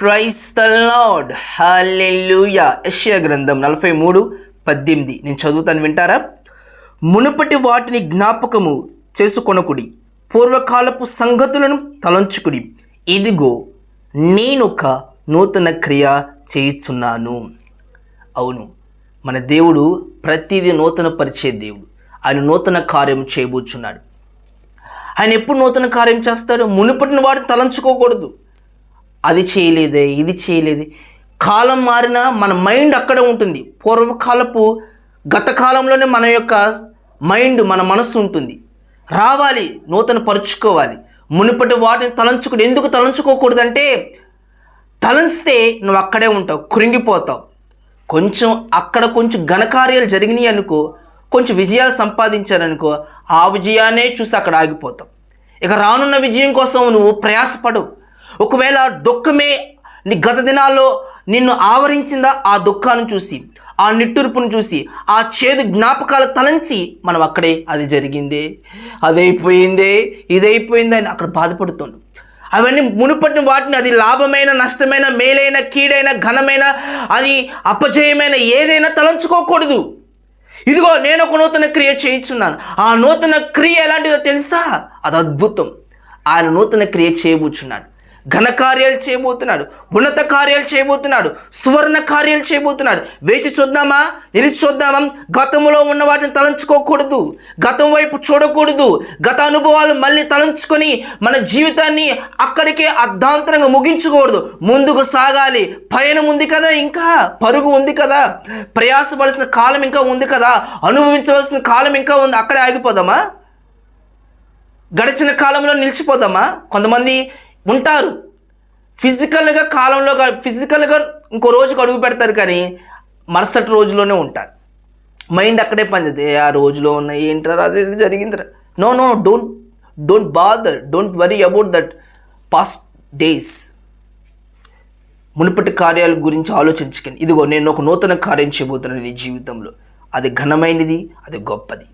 Price the lord హల్లెలూయా యెషయా గ్రంథం నలభై మూడు పద్దెనిమిది. నేను చదువుతాను వింటారా? మునుపటి వాటిని జ్ఞాపకము చేసుకొనకుడి పూర్వకాలపు సంగతులను తలంచుకుడి. ఇదిగో నేనొక నూతన క్రియ చేయుచున్నాను. అవును మన దేవుడు ప్రతిదీ నూతన పరిచే దేవుడు. ఆయన నూతన కార్యం చేయబోచున్నాడు. ఆయన ఎప్పుడు నూతన కార్యం చేస్తాడు మునుపటిని వాడిని తలంచుకోకూడదు. అది చేయలేదే ఇది చేయలేదే. కాలం మారినా మన మైండ్ అక్కడే ఉంటుంది. పూర్వకాలపు గత కాలంలోనే మన యొక్క మైండ్ మన మనస్సు ఉంటుంది. రావాలి నూతన పరుచుకోవాలి. మునుపటి వాటిని తలంచుకుని ఎందుకు తలంచుకోకూడదంటే తలంచితే నువ్వు అక్కడే ఉంటావు కృంగిపోతావు. కొంచెం అక్కడ కొంచెం ఘనకార్యాలు జరిగినాయి అనుకో కొంచెం విజయాలు సంపాదించారనుకో ఆ విజయాన్నే చూసి అక్కడ ఆగిపోతావు. ఇక రానున్న విజయం కోసం నువ్వు ప్రయాసపడవు. ఒకవేళ దుఃఖమే నీ గత దినాల్లో నిన్ను ఆవరించిందా? ఆ దుఃఖాన్ని చూసి ఆ నిట్టూర్పును చూసి ఆ చేదు జ్ఞాపకాలు తలంచి మనం అక్కడే అది జరిగిందే. అదైపోయిందే ఇదైపోయిందే అని అక్కడ బాధపడుతుండు. అవన్నీ మునుపటి వాటిని అది లాభమైన నష్టమైన మేలైన కీడైన ఘనమైన అది అపజయమైన ఏదైనా తలంచుకోకూడదు. ఇదిగో నేను ఒక నూతన క్రియ చేయించున్నాను. ఆ నూతన క్రియ ఎలాంటిదో తెలుసా? అది అద్భుతం. ఆయన నూతన క్రియ చేయబోచున్నాడు. ఘన కార్యాలు చేయబోతున్నాడు ఉన్నత కార్యాలు చేయబోతున్నాడు సువర్ణ కార్యాలు చేయబోతున్నాడు. వేచి చూద్దామా? నిలిచి చూద్దామా? గతంలో ఉన్న వాటిని తలంచుకోకూడదు గతం వైపు చూడకూడదు. గత అనుభవాలు మళ్ళీ తలంచుకొని మన జీవితాన్ని అక్కడికే అర్ధాంతరంగా ముగించకూడదు. ముందుకు సాగాలి. పయనం ఉంది కదా ఇంకా? పరుగు ఉంది కదా? ప్రయాసపడాల్సిన కాలం ఇంకా ఉంది కదా? అనుభవించవలసిన కాలం ఇంకా ఉంది. అక్కడే ఆగిపోదామా? గడిచిన కాలంలో నిలిచిపోదామా? కొంతమంది ఉంటారు. ఫిజికల్గా కాలంలో ఫిజికల్గా ఇంకో రోజుకి అడుగు పెడతారు కానీ మరుసటి రోజులోనే ఉంటారు. మైండ్ అక్కడే పనిచేది ఆ రోజులో ఉన్న ఏంటారా అది ఇది జరిగిందిరా. No no don't don't bother don't worry about that past days మునుపటి కార్యాల గురించి ఆలోచించకండి ఇదిగో నేను ఒక నూతన కార్యం చేయబోతున్నాను నీ జీవితంలో. అది ఘనమైనది అది గొప్పది.